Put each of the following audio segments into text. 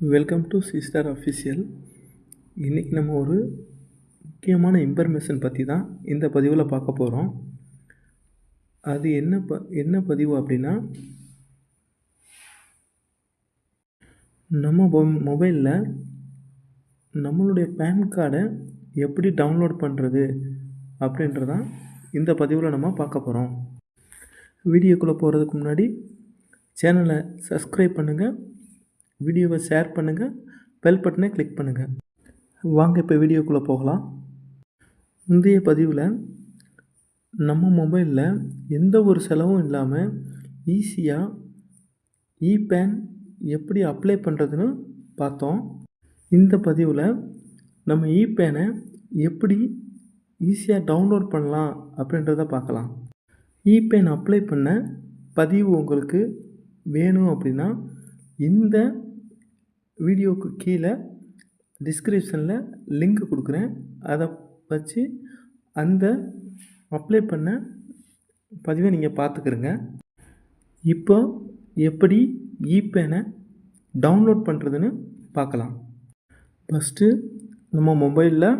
Welcome to sister official இன்றைக்கி நம்ம ஒரு முக்கியமான இன்ஃபர்மேஷன் பற்றி தான் இந்த பதிவில் பார்க்க போகிறோம் அது என்ன ப என்ன பதிவு அப்படின்னா நம்ம மொபைலில் நம்மளுடைய பேன் கார்டை எப்படி டவுன்லோட் பண்ணுறது அப்படின்றதான் இந்த பதிவில் நம்ம பார்க்க போகிறோம் வீடியோக்குள்ளே போகிறதுக்கு முன்னாடி சேனலை சப்ஸ்கிரைப் பண்ணுங்கள் வீடியோவை ஷேர் பண்ணுங்கள் பெல் பட்டனை கிளிக் பண்ணுங்கள் வாங்க இப்போ வீடியோக்குள்ளே போகலாம். முந்தைய பதிவில் நம்ம மொபைலில் எந்த ஒரு செலவும் இல்லாமல் ஈஸியாக இபேன் எப்படி அப்ளை பண்ணுறதுன்னு பார்த்தோம். இந்த பதிவில் நம்ம இபேனை எப்படி ஈஸியாக டவுன்லோட் பண்ணலாம் அப்படின்றத பார்க்கலாம். இபேன் அப்ளை பண்ண பதிவு உங்களுக்கு வேணும் அப்படின்னா இந்த வீடியோவுக்கு கீழே டிஸ்கிரிப்ஷனில் லிங்க் கொடுக்குறேன். அதை வச்சு அந்த அப்ளை பண்ண பதிவை நீங்கள் பார்த்துக்கிறங்க இப்போ எப்படி இபேனை டவுன்லோட் பண்ணுறதுன்னு பார்க்கலாம் ஃபஸ்ட்டு நம்ம மொபைலில்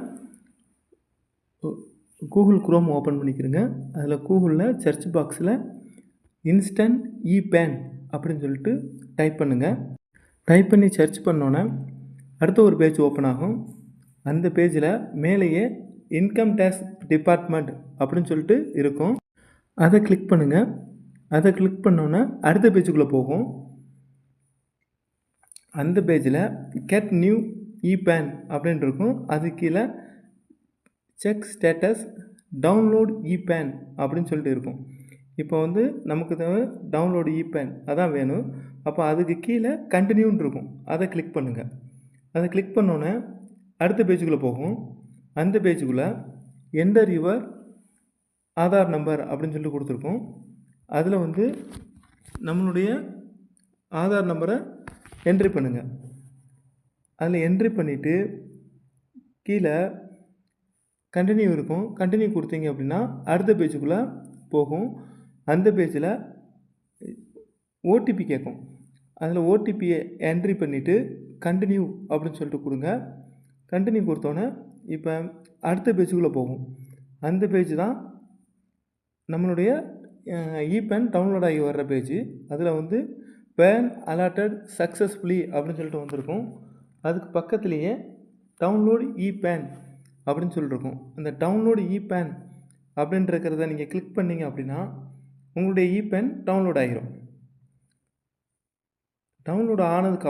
கூகுள் குரோம் ஓப்பன் பண்ணிக்கிறங்க. அதில் கூகுளில் சர்ச் பாக்ஸில் இன்ஸ்டன்ட் இபேன் அப்படின்னு சொல்லிட்டு டைப் பண்ணுங்கள் டைப் பண்ணி சர்ச் பண்ணோன்னே அடுத்த ஒரு பேஜ் ஓப்பன் ஆகும். அந்த பேஜில் மேலேயே இன்கம் டேக்ஸ் டிபார்ட்மெண்ட் அப்படின்னு சொல்லிட்டு இருக்கும். அதை கிளிக் பண்ணுங்கள் அதை கிளிக் பண்ணோன்னே அடுத்த பேஜுக்குள்ளே போகும். அந்த பேஜில் கெட் நியூ இபேன் அப்படின்னு இருக்கும். அது கீழே செக் ஸ்டேட்டஸ் டவுன்லோட் இபேன் அப்படின்னு சொல்லிட்டு இருக்கும். இப்போ வந்து நமக்கு தேவை டவுன்லோடு இபேன் அதான் வேணும். அப்போ அதுக்கு கீழே கண்டினியூன்னு இருக்கும். அதை கிளிக் பண்ணுங்கள் அதை கிளிக் பண்ணோன்னே அடுத்த பேஜுக்குள்ளே போகும். அந்த பேஜுக்குள்ளே என்டர் யுவர் ஆதார் நம்பர் அப்படின்னு சொல்லிட்டு கொடுத்துருக்கோம் அதில் வந்து நம்மளுடைய ஆதார் நம்பரை என்ட்ரி பண்ணுங்கள் அதில் என்ட்ரி பண்ணிவிட்டு கீழே கண்டினியூ இருக்கும். கண்டினியூ கொடுத்தீங்க அப்படின்னா அடுத்த பேஜுக்குள்ளே போகும். அந்த பேஜில் ஓடிபி கேட்கும். அதில் ஓடிபியை என்ட்ரி பண்ணிவிட்டு கண்டினியூ அப்படின்னு சொல்லிட்டு கொடுங்க. கண்டினியூ கொடுத்தோன்னே இப்போ அடுத்த பேஜுக்குள்ளே போகும். அந்த பேஜ் தான் நம்மளுடைய இபேன் டவுன்லோட் ஆகி வர்ற பேஜ் அதில் வந்து பேன் அலாட்டட் சக்ஸஸ்ஃபுல்லி அப்படின்னு சொல்லிட்டு வந்திருக்கும். அதுக்கு பக்கத்துலேயே டவுன்லோடு இபேன் அப்படின்னு சொல்லியிருக்கும் அந்த டவுன்லோடு இபேன் அப்படின்றக்கிறத நீங்கள் கிளிக் பண்ணிங்க அப்படின்னா உங்களுடைய இபேன் டவுன்லோட் ஆகிரும் டவுன்லோட் ஆனதுக்கு